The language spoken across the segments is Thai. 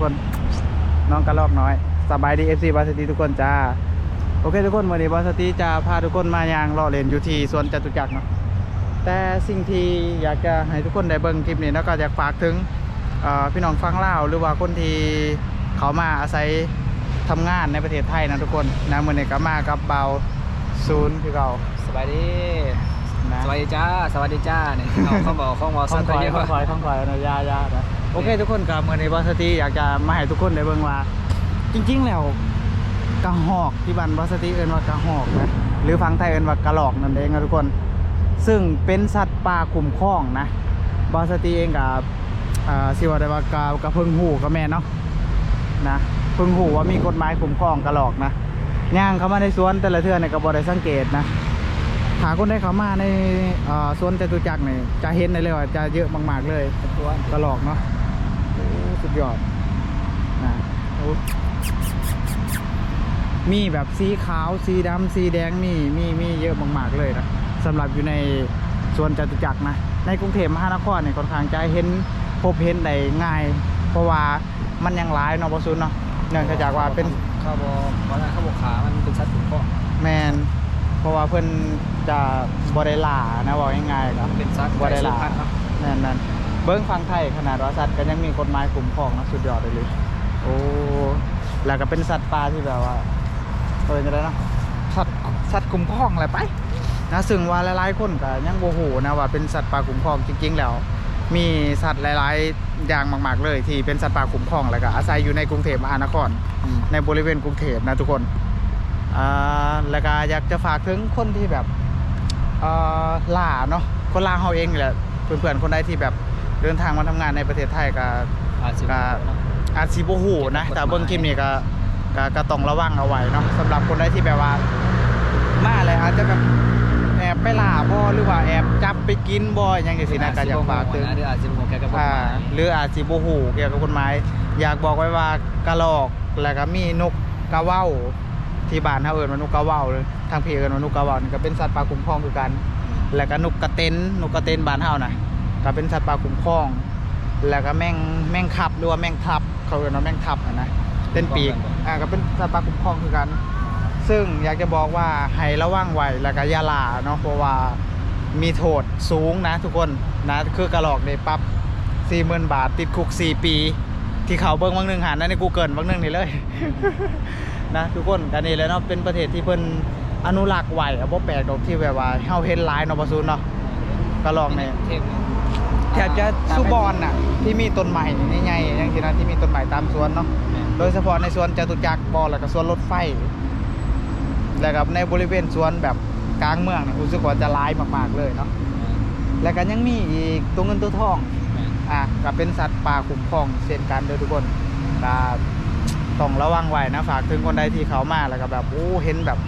กคน น้องกระลอกน้อย สบายดีเอฟซีบาสตีทุกคนจ้า โอเคทุกคนวันนี้บาสตีจะพาทุกคนมายางรอเล่นอยู่ที่สวนจตุจักรเนาะแต่สิ่งที่อยากจะให้ทุกคนได้เบิ่งคลิปนี้แล้วก็อยากฝากถึงเอ่อพี่น้องฟังเล่าวหรือว่าคนที่เขามาอาศัยทำงานในประเทศไทยนะทุกคนนะมื่อนี้ก็มากับเบาศูนย์คือเราสวัสดีนะสวัสดีจ้า สวัสดีจ้าเนี่ยเอาเขาบอกเขาบอกข้สัองกคอยเดียวข้องคอยข้องคอยนะยายานะ โอเคทุกคนกับมื่อนี้บาสตีอยากจะมาให้ทุกคนได้เบิ่งว่า จริง ๆ แล้วกระหอกที่บ้านบาสติเอินว่ากระหอกนะหรือฟังไทยเอินว่ากระหลอกนั่นเองนะทุกคน ซึ่งเป็นสัตว์ป่าคุ้มครองนะบาสติเองกับอ่าสิว่าได้ว่ากะกะเพิ่งหูกับแม่เนาะนะเพิ่งหูว่ามีกฎหมายคุ้มครองกระหลอกนะย่างเข้ามาในสวนแต่ละเทือนี่ยก็บ่ได้สังเกตนะหาคนได้เข้ามาในอ่าสวนจตุจักรเนี่ยจะเห็นได้เลยว่าจะเยอะมากๆเลยกระหลอกเนาะ สุดยอดนะโอ้มีแบบสีขาวสีดำสีแดงมีมีมีเยอะมากๆเลยนะสำหรับอยู่ในสวนจตุจักรนะในกรุงเทพมหานครเนี่ยค่อนข้างจะเห็นพบเห็นได้ง่าย เพราะว่ามันยังหลายเนาะบอซุนเนาะเนื่องจากว่าเป็นเขาบอกเพราะนั้นเขาบอกขามันเป็นสัตว์ถูกข้องแมนเพราะว่าเพิ่นจะบริลานะบอกง่ายๆครับเป็นสัตว์บ่ได้ล่ะพันธุ์เนาะนั่นนั่นเบิ้งฟังไทยขนาดว่าสัตว์ก็ยังมีกฎหมายคุ้มครองนะสุดยอดเลยเลยโอ้แล้วก็เป็นสัตว์ป่าที่แบบว่าเออจะได้นะสัตว์สัตว์คุ้มครองอะไรไปนะซึ่งว่าหลายๆคนก็ยังโมโหนะว่าเป็นสัตว์ป่าคุ้มครองจริง ๆ แล้ว มีสัตว์หลายๆอย่างมาก ๆ เลย ที่เป็นสัตว์ป่าคุ้มครองแล้วก็อาศัยอยู่ในกรุงเทพมหานคร ในบริเวณกรุงเทพนะทุกคนอ่าแล้วก็อยากจะฝากถึงคนที่แบบอ่อล่าเนาะคนล่าเขาเองแหละเพื่อนๆคนใดที่แบบ เดินทางมาทำงานในประเทศไทยก็อาจจะก็อาจสิบ่ฮู้นะ แต่เบิ่งคลิปนี้ก็ก็ก็ต้องระวังเอาไว้เนาะสำหรับคนใดที่แบบว่ามาเลยอาจจะแบบแอบไปล่าบ่หรือว่าแอบจับไปกินบ่อย่างจังซี่นะก็อยากฝากถึงนะหรืออาจจะบอกแกกับกฎอ่าหมายหรืออาจสิบ่ฮู้เกี่ยวกับกฎหมายอยากบอกไว้ว่ากระรอกแล้วก็มีนกกระเว้า ที่บ้านเฮาเอิ้นว่านกกระเว้าเลยทางพี่เอิ้นว่านกกระเว้านี่ก็เป็นสัตว์ป่าคุ้มครองคือกัน แล้วก็นกกระเต็นนกกระเต็นบ้านเฮานะ ก็เป็นสัตว์ป่าคุ้มครอง แล้วก็แมงแมงคับหรือว่าแมงทับ เขาเรียกว่าแมงทับอะนะเป็นปีกอ่าก็เป็นสัตว์ป่าคุ้มครองคือกัน ซึ่งอยากจะบอกว่าให้ระวังไว้แล้วก็อย่าล่าเนาะเพราะว่ามีโทษสูงนะทุกคนนะคือกระหลอกในปรับสี่หมื่นบาทติดคุกสี่ปี ที่เขาเบิ้งบางหนึ่งหานะในกูเกิลบางหนึ่งนี่เลยนะทุกคนกันนี่แหล้วเนาะเป็นประเทศที่เพิ่นอนุรักษ์ไว้อะบ่แปลกดอกที่แบบว่าเฮาเห็นหลายเนาะบ่ซูนเนาะกระหลอกเนี่ยเทพเนี่ย แถบจะสุบอนน่ะที่มีต้นใหม่ใหญ่ๆอย่างที่นั้นที่มีต้นใหม่ตามสวนเนาะโดยเฉพาะในสวนจตุจักรบอแล้วก็สวนรถไฟ แล้วก็ในบริเวณสวนแบบกลางเมืองเนี่ยรู้สึกว่าจะร้ายมากๆเลยเนาะแล้วก็ยังมีอีกตัวเงินตัวทองอะก็เป็นสัตว์ป่าคุ้มครองเช่นกันเด้อทุกคนก็ต้องระวังไว้นะฝากถึงคนใดที่เขามาแล้วก็แบบโอ้เห็นแบบ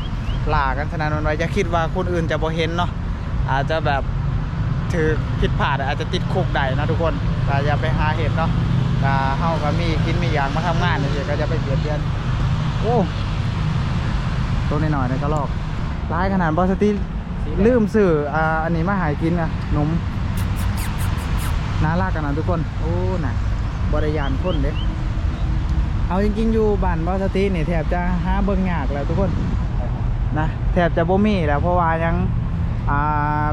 ล่ากันขนาดนั้นไว้อย่าคิดว่าคนอื่นจะบ่เห็นเนาะอาจจะแบบ ถือผิดพลาดอาจจะติดคุกได้นะทุกคนก็อย่าไปหาเหตุเนาะก็เฮาก็มีกินมีอย่างมาทำงานนี่ก็จะไปเบียดเบียนโอ้ตัวน้อยๆนี่ก็ลอกร้ายขนาดบอสติลืมสื่ออ่าอันนี้มาหายกินอะนมน่ารักกันนะทุกคน โอ้น่ะบริยานคนเด้เอาจริงๆอยู่บ้านบอสตีนี่แทบจะหาเบิ่งยากแล้วทุกคนนะแทบจะบ่มีแล้วเพราะว่ายังอ่า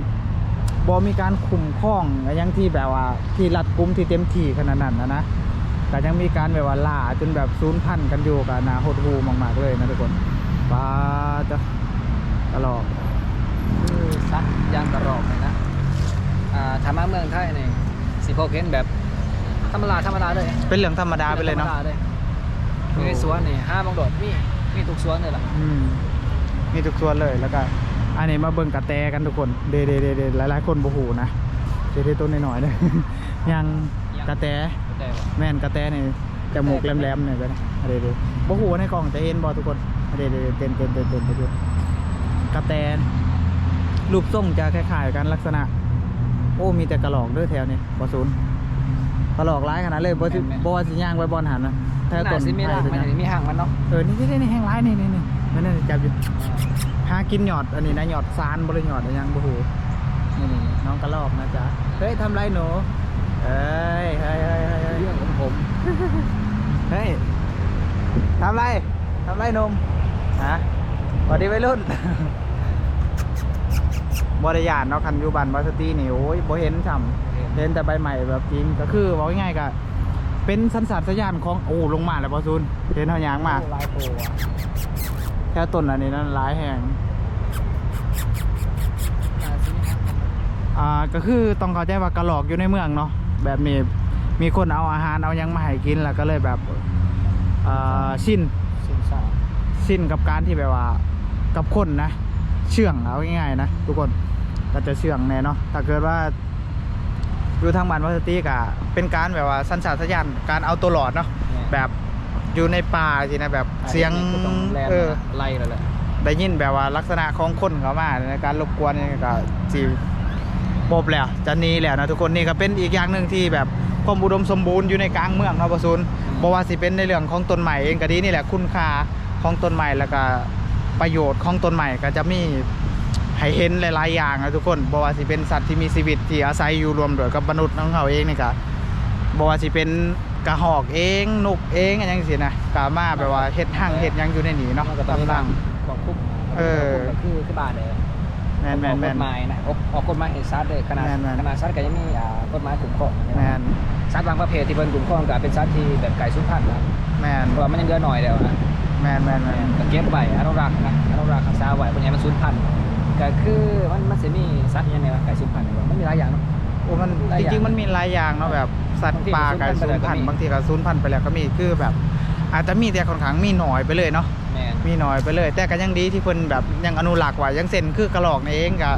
บ่มีการคุ้มครองอยังที่แบบว่าที่รัดกุมที่เต็มที่ขนาดนั้นนะนะก็ยังมีการแบบว่าล่าจนแบบศูนย์พันธุ์กันอยู่กันนะหดหูมากๆเลยนะทุกคนป้าจะตลอดคือสัตว์ย่างกระรอกเลยนะอ่าธรรมะเมืองไทยนี่สิพบเห็นแบบธรรมดาธรรมดาเลยเป็นเรื่องธรรมดาไปเลยเนาะธรรมดเลยอยู่ในสวนนี่ห้าบังโดดมีมีทุกสวนเลยล่ะอืมมีทุกส่วนเลยแล้วก็ อันนี้มาเบิ่งกระแตกันทุกคน เดเดเดเดหลายหลายๆคนบ่ฮู้นะเดเดตัวน้อยๆเลยยังกระแตแต่ว่าแม่นกระแตนี่จมูกแหลมๆนี่ไปนะเดเดบ่ฮู้ในกล่องจะเห็นบ่ทุกคนเดเดเต้นเต้นเต้นเต้นไปดูกระแตรูปทรงจะคล้ายๆกันลักษณะ โอ้มีแต่กระหลอกเด้อแถวนี้บ่ศูนย์กระหลอกหลายขนาดเลยบ่สิบ่ว่าสิย่างไว้บ่อนหันนะแถวหต้น้านสิมีไผ่ร่างถึงมันนะนี่มีห่างมันเนาะเออนี่นี่นี่แห้งร้ายนี่นี่นี่ นั่นนี่จับอยู่หากินหยอดอันนี้นะหยอดซานบริหยอดอะไรยังบูหูนี่นี่นี่น้องกระลอกนะจ๊ะเฮ้ยทำไรหนูเอ้ยเฮ้ยเฮ้ยเฮ้ยเฮ้ยเรื่องของผมนเฮ้ยทำไรทำไรหนมฮะสวัสดีวัยรุ่นบริยานเนาะคันอยูบันวัสตีนี่โอ้ยบ่เห็นซ้ำเห็นแต่ใบใหม่แบบจริงก็คือบอกง่ายๆก็เป็นสันสัตสยานของโอ้ลงมาแล้วบอซูนเห็นเท่ายางมาลายตัวแค่ต้นอันนี้นั่นร้ายแหงอ่าสิครับอ่าก็คือต้องเข้าใจว่ากระหลอกอยู่ในเมืองเนาะแบบนี้มีคนเอาอาหารเอายังมาให้กินแล้วก็เลยแบบอ่าชินสินสิ้นกับการที่แบบว่ากับคนนะเชื่องเอาง่ายๆนะทุกคนก็จะเชื่องแน่เนาะถ้าเกิดว่าอยู่ทางบ้านวัสติกะเป็นการแบบว่าสัญชาตญาณการเอาตัวหลอดเนาะแบบ อยู่ในป่าสินะแบบเสียงก็ต้องแลนเออไล่แล้วแหละได้ยินแบบว่าลักษณะของคนเขามาในการรบกวนนี่ก็สิบอบแล้วจะหนีแล้วนะทุกคนนี่ก็เป็นอีกอย่างหนึ่งที่แบบความอุดมสมบูรณ์อยู่ในกลางเมืองเนาะประซุนเพราะว่าสิเป็นในเรื่องของต้นใหม่เองก็ดีนี่แหละคุณค่าของต้นใหม่แล้วก็ประโยชน์ของต้นใหม่ก็จะมีให้เห็นหลายๆอย่างนะทุกคนเพราะว่าสิเป็นสัตว์ที่มีชีวิตที่อาศัยอยู่รวมด้วยกับมนุษย์ของเขาเองนี่ก็บอกว่าสิเป็น กระหอกเองนกเองอะไรอย่างสินะกามาแบบว่าเฮ็ดหั่งเฮ็ดหยังอยู่ในนี้เนาะมันก็ต้องกำลัง บอกคุกเออ ก็คือคือบ้านเลยแมนแมนแมออกนกฎหมายนะออกออกกฎหมายเห็นซัดเลยขนาดแม่นแม่นขนาดซัดก็ยังมีอ่ากฎหมายคุ้มครองแมนซัดบางประเภทที่เพิ่นคุ้มครองก็เป็นซัดที่แบบไก่สุพรรณนะแมนเพราะว่ามันยังเหลือหน่อยแล้วนะ แมนแมนแมนก็เก็บไว้อนุรักษ์นะอนุรักษ์รักษาไว้เพื่อให้มันสูญพันธุ์ก็คือมันมันสิมีสัตว์อยังไงวะไก่สูญพันธุ์เนี่ยมันมีหลายอย่างเนาะโอ้ มันหลายจอย่าง ริงๆมันมีหลายอย่างเนาะแบบสัตว์ป่ากับบางทีสูก็ญสูญพัพันนธุ์ธุ์ไปแล้วก็มีบางทีก็สูญพันธุ์ไปแล้วก็มีคือแบบ อาจจะมีแต่ค่อนข้างมีหน่อยไปเลยเนาะแม่นมีหน่อยไปเลย แต่ก็ยังดีที่เพิ่นแบบยังอนุรักษ์ไว้ยังเซ็นคือกระหลอกนี่เองก็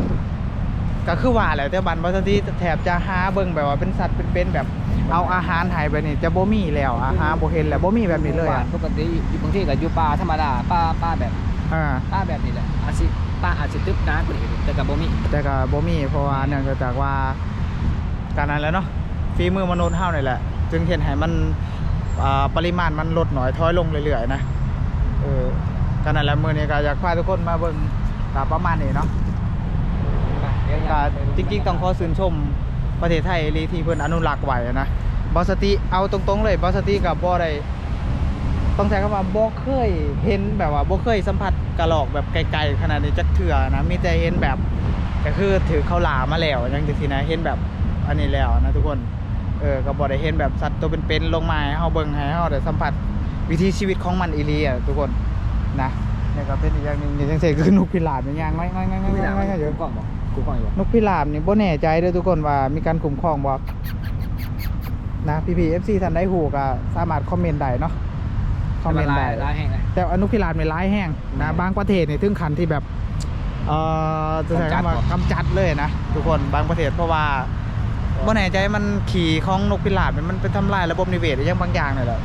ก็คือว่าแหละแต่บันบัสที่แถบจะหาเบิ่งแบบว่าเป็นสัตว์เป็นๆแบบเอาอาหารให้ไปนี่จะบ่มีแล้วอาหารบ่เห็นแล้วบ่มีแบบนี้เลยบ้าอะนปกติอยู่บางที่ก็อยู่ป่าธรรมดาป่าป่าแบบอ่า ป่าแบบนี้แหละอาจสิป่าอาจสิตึบน้ากว่านี้แต่ก็บ่มีแต่ก็บ่มีเพราะว่าเนื่องจากว่า การนั้นแล้วเนาะฝีมือมนุษย์เฮานี่แหละ จึงเห็นให้มันปริมาณมันลดน้อยถอยลงเรื่อยๆนะเออการนั้นแหละมื้อนี้ก็อยากพาทุกคนมาเบิ่งก็ประมาณนี้เนาะก็จริง ๆ ต้องขอชื่นชมประเทศไทยอีหลีที่เพิ่อนอนุรักษ์ไว้นะบอสติเอาตรงๆเลยบอสติกับบ่ได้ต้องใช้คำว่าบ่เคยเห็นแบบว่าบ่เคยสัมผัสกระหรอกแบบไกลๆขนาดนี้จักเทื่อนะมีแต่เห็นแบบก็คือถือข้าวหลามมาแล้วอยังจังซี่นะเห็นแบบ อันนี้แล้วนะทุกคน เออก็บ่ได้เห็นแบบสัตว์ตัวเป็นๆลงมาให้เฮาเบิ่งให้เฮาได้สัมผัสวิถีชีวิตของมันอีหลีอะทุกคนนะนี่ก็เป็นอีกอย่างหนึงอย่างจังซี่คือนกพิราบอย่างย่างง่ายๆๆๆไม่ได้ๆๆเยคุ้อะมครองบ่คุ้มครองอยู่นกพิราบนี่บ่แน่ใจเด้อทุกคนว่ามีการคุ้มครองบ่นะพี่ๆ FC ท่านใดฮู้ก็สามารถคอมเมนต์ได้เนาะคอมเมนต์ได้ ลายแห้งเลย แต่อนุพิราบในร้ายแห้งนะอืมบางประเทศนี่ถึงขั้นที่แบบเอ่อจะใช้กำจัดคำว่ากำจัดเลยนะทุกคนบางประเทศเพราะว่า บ่แน่ใจมันขี่ของนกพิราบเนี่ยมันไปทำลายระบบนิเวศหรือยังบางอย่างเนี่ยแหละ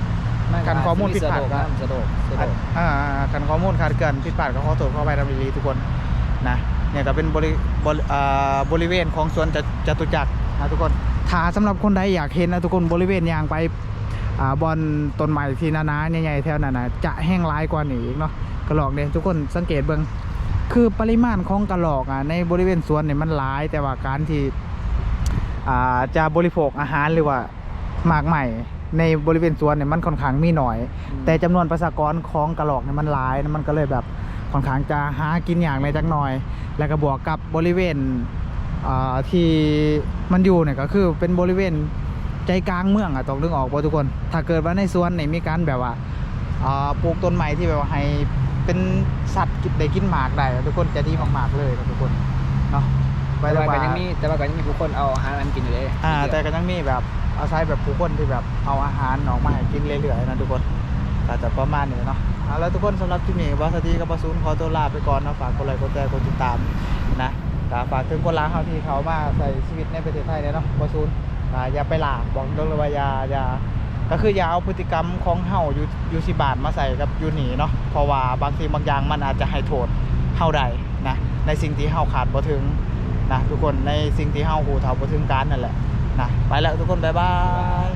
การข้อมูลผิดพลาดสะดวกสะดวกสะดวกอ่าการข้อมูลขาดเกินผิดพลาดก็ขอโทษขออภัยทำดีๆทุกคนนะเนี่ยก็เป็นบริบริอ่าบริเวณของสวนจจตุจักรนะทุกคนถ้าสำหรับคนใดอยากเห็นนะทุกคนบริเวณยางไปอ่าบอนต้นไม้ที่นานาใหญ่ๆแถวนั้นนะจะแห้งร้ายกว่านี้อีกเนาะกระหลอกเนี่ยทุกคนสังเกตเบิ่งคือปริมาณของกระหลอกอะในบริเวณสวนเนี่ยมันหลายแต่ว่าการที่อ่า จะบริโภคอาหารหรือว่าหมากใหม่ในบริเวณสวนเนี่ยมันค่อนข้างมีหน่อย แต่จำนวนประชากรของกระหลอกเนี่ยมันหลายนะมันก็เลยแบบค่อนข้างจะหากินอย่างในจักหน่อย แล้วก็บวกกับบริเวณอ่าที่มันอยู่เนี่ยก็คือเป็นบริเวณใจกลางเมืองอะต้องนึกออกป่ะทุกคน ถ้าเกิดว่าในสวนเนี่ยมีการแบบว่าอ่าปลูกต้นไม้ที่แบบว่าให้เป็นสัตว์กินได้กินหมากได้อะทุกคนจะดีมากๆเลยนะทุกคนเนาะ แต่ว่าก็ว่ายังมีแต่ว่าก็ยังมีผู้คนเอาอาหารอันกินอยู่เลยอ่า แต่ก็ยังมีแบบอาศัยแบบผู้คนที่แบบเอาอาหารออกมาให้กินเรื่อยๆนะทุกคนก็จะประมาณนี้เนาะเอาแล้วทุกคนสำหรับที่นี่วัสดีกับบาซูนขอตัวลาไปก่อนนะฝากกดไลค์กดแชร์กดติดตามนะก็ฝากถึงคนลาวเขาที่เขามาใส่ชีวิตในประเทศไทยเนี่ยเนาะบาซูนอ่าอย่าไปหลาบอกตรงเลยว่าอย่าอย่าก็คืออย่าเอาพฤติกรรมของเฮาอยู่อยู่สิบาทมาใส่กับอยู่หนีเนาะเพราะว่าบางทีบางอย่างมันอาจจะให้โทษเฮาได้นะในสิ่งที่เฮาขาดบ่ถึง นะทุกคนในสิ่งที่เฮาหูเท่าบ่ถึงการนั่นแหละนะไปแล้วทุกคนบ๊ายบาย